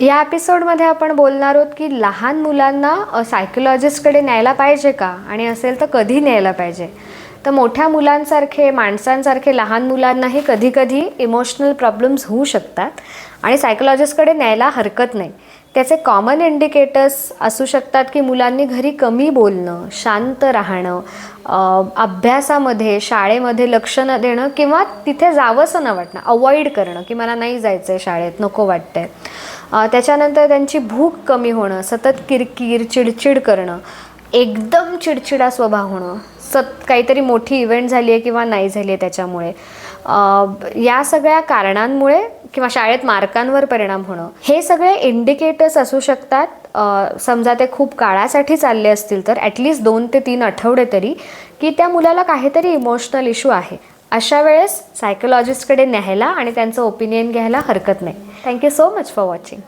या एपिसोडमध्ये आपण बोलणार आहोत की लहान मुलांना सायकोलॉजिस्टकडे न्यायला पाहिजे का? आणि असेल तर कधी न्यायला पाहिजे? तर मोठ्या मुलांसारखे माणसांसारखे लहान मुलांनाही कधी कधी इमोशनल प्रॉब्लेम्स होऊ शकतात आणि सायकोलॉजिस्टकडे न्यायला हरकत नाही. त्याचे कॉमन इंडिकेटर्स असू शकतात की मुलांनी घरी कमी बोलणं शांत राहणं अभ्यासामध्ये शाळेमध्ये लक्ष न देणं किंवा तिथे जावंसं न वाटणं अवॉइड करणं की मला नाही जायचं आहे शाळेत नको वाटतंय. त्याच्यानंतर त्यांची भूक कमी होणं सतत किरकिर चिडचिड करणं एकदम चिडचिडा स्वभाव होणं सत काहीतरी मोठी इव्हेंट झाली आहे किंवा नाही झाली आहे त्याच्यामुळे या सगळ्या कारणांमुळे किंवा शाळेत मार्कांवर परिणाम होणं हे सगळे इंडिकेटर्स असू शकतात. समजा ते खूप काळासाठी चालले असतील तर ॲटलिस्ट दोन ते तीन आठवडे तरी की त्या मुलाला काहीतरी इमोशनल इश्यू आहे. अशा वेळेस सायकोलॉजिस्टकडे न्यायला आणि त्यांचं ओपिनियन घ्यायला हरकत नाही. Thank you so much for watching